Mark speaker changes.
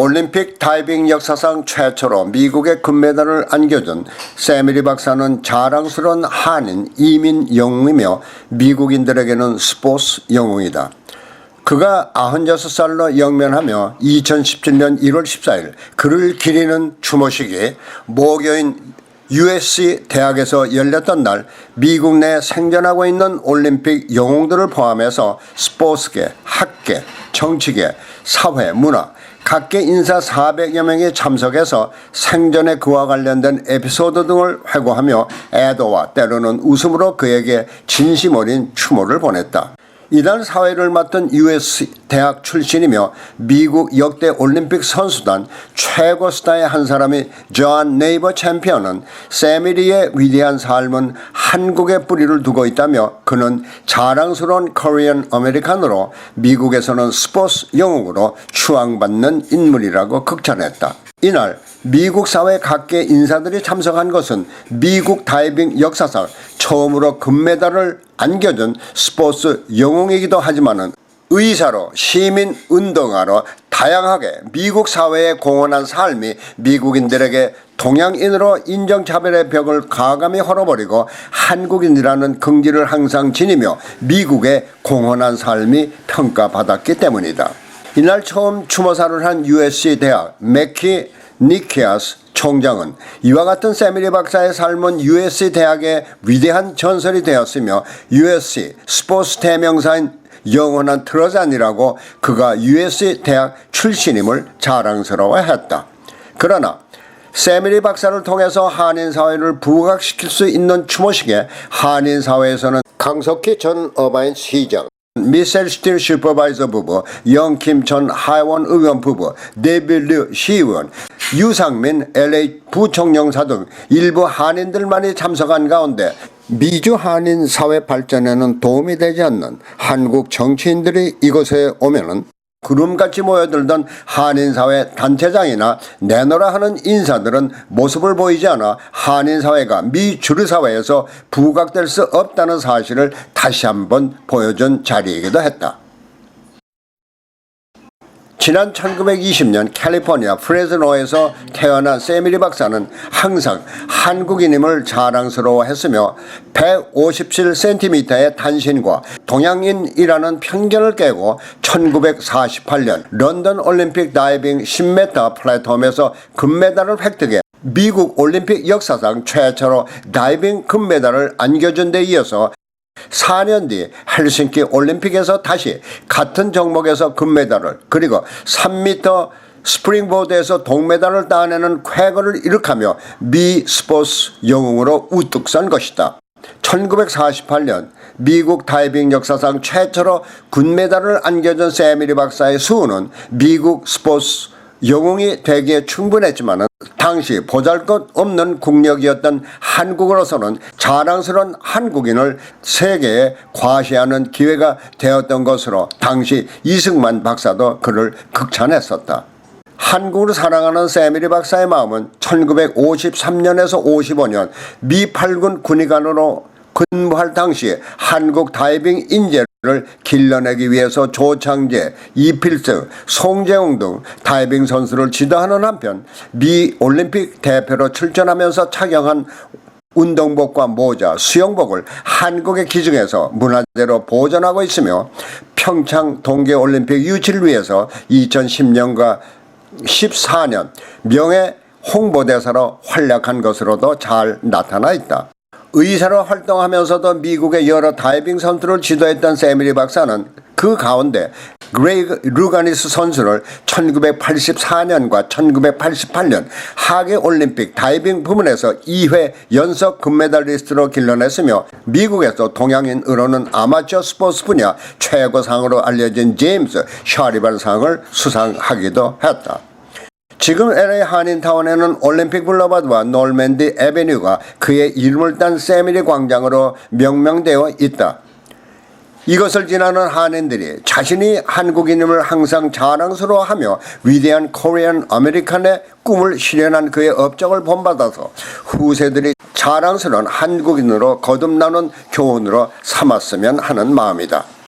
Speaker 1: 올림픽 다이빙 역사상 최초로 미국의 금메달을 안겨준 세미리 박사는 자랑스러운 한인 이민 영웅이며 미국인들에게는 스포츠 영웅이다. 그가 96살로 영면하며 2017년 1월 14일 그를 기리는 추모식이 모교인 USC 대학에서 열렸던 날 미국 내 생존하고 있는 올림픽 영웅들을 포함해서 스포츠계, 학계, 정치계, 사회, 문화, 각계 인사 400여 명이 참석해서 생전에 그와 관련된 에피소드 등을 회고하며 애도와 때로는 웃음으로 그에게 진심 어린 추모를 보냈다. 이날 사회를 맡은 US 대학 출신이며 미국 역대 올림픽 선수단 최고 스타의 한 사람이 존 네이버 챔피언은 세미리의 위대한 삶은 한국에 뿌리를 두고 있다며 그는 자랑스러운 코리안 아메리칸으로 미국에서는 스포츠 영웅으로 추앙받는 인물이라고 극찬했다. 이날 미국 사회 각계 인사들이 참석한 것은 미국 다이빙 역사상 처음으로 금메달을 안겨준 스포츠 영웅이기도 하지만은 의사로 시민 운동가로 다양하게 미국 사회에 공헌한 삶이 미국인들에게 동양인으로 인정차별의 벽을 과감히 헐어버리고 한국인이라는 긍지를 항상 지니며 미국에 공헌한 삶이 평가받았기 때문이다. 이날 처음 추모사를 한 USC 대학 맥키 니키아스 총장은 이와 같은 세미리 박사의 삶은 USC 대학의 위대한 전설이 되었으며 USC 스포츠 대명사인 영원한 트러잔이라고 그가 USC 대학 출신임을 자랑스러워했다. 그러나 세미리 박사를 통해서 한인 사회를 부각시킬 수 있는 추모식에 한인 사회에서는 강석희 전 어바인 시장 미셀 스틸 슈퍼바이저 부부, 영킴 전 하원 의원 부부, 데빌류 시의원, 유상민 LA 부총영사 등 일부 한인들만이 참석한 가운데 미주 한인 사회 발전에는 도움이 되지 않는 한국 정치인들이 이곳에 오면은 구름같이 모여들던 한인사회 단체장이나 내노라 하는 인사들은 모습을 보이지 않아 한인사회가 미 주류사회에서 부각될 수 없다는 사실을 다시 한번 보여준 자리이기도 했다. 지난 1920년 캘리포니아 프레즈노에서 태어난 세미리 박사는 항상 한국인임을 자랑스러워했으며 157cm의 단신과 동양인이라는 편견을 깨고 1948년 런던 올림픽 다이빙 10m 플랫폼에서 금메달을 획득해 미국 올림픽 역사상 최초로 다이빙 금메달을 안겨준 데 이어서 4년 뒤 헬싱키 올림픽에서 다시 같은 종목에서 금메달을 그리고 3m 스프링보드에서 동메달을 따내는 쾌거를 일으키며 미 스포츠 영웅으로 우뚝 선 것이다. 1948년 미국 다이빙 역사상 최초로 군메달을 안겨준 세미리 박사의 수훈은 미국 스포츠 영웅이 되기에 충분했지만 당시 보잘것 없는 국력이었던 한국으로서는 자랑스러운 한국인을 세계에 과시하는 기회가 되었던 것으로 당시 이승만 박사도 그를 극찬했었다. 한국을 사랑하는 세미리 박사의 마음은 1953년에서 55년 미 8군 군의관으로 근무할 당시 한국 다이빙 인재 를 길러내기 위해서 조창재, 이필승, 송재웅 등 다이빙 선수를 지도하는 한편 미 올림픽 대표로 출전하면서 착용한 운동복과 모자, 수영복을 한국에 기증해서 문화재로 보존하고 있으며 평창 동계올림픽 유치를 위해서 2010년과 14년 명예 홍보대사로 활약한 것으로도 잘 나타나 있다. 의사로 활동하면서도 미국의 여러 다이빙 선수를 지도했던 세미리 박사는 그 가운데 그레이그 루가니스 선수를 1984년과 1988년 하계 올림픽 다이빙 부문에서 2회 연속 금메달리스트로 길러냈으며 미국에서 동양인으로는 아마추어 스포츠 분야 최고상으로 알려진 제임스 샤리반 상을 수상하기도 했다. 지금 LA 한인타운에는 올림픽 블러바드와 놀맨디 에베뉴가 그의 이름을 딴 세미리 광장으로 명명되어 있다. 이것을 지나는 한인들이 자신이 한국인임을 항상 자랑스러워하며 위대한 코리안 아메리칸의 꿈을 실현한 그의 업적을 본받아서 후세들이 자랑스러운 한국인으로 거듭나는 교훈으로 삼았으면 하는 마음이다.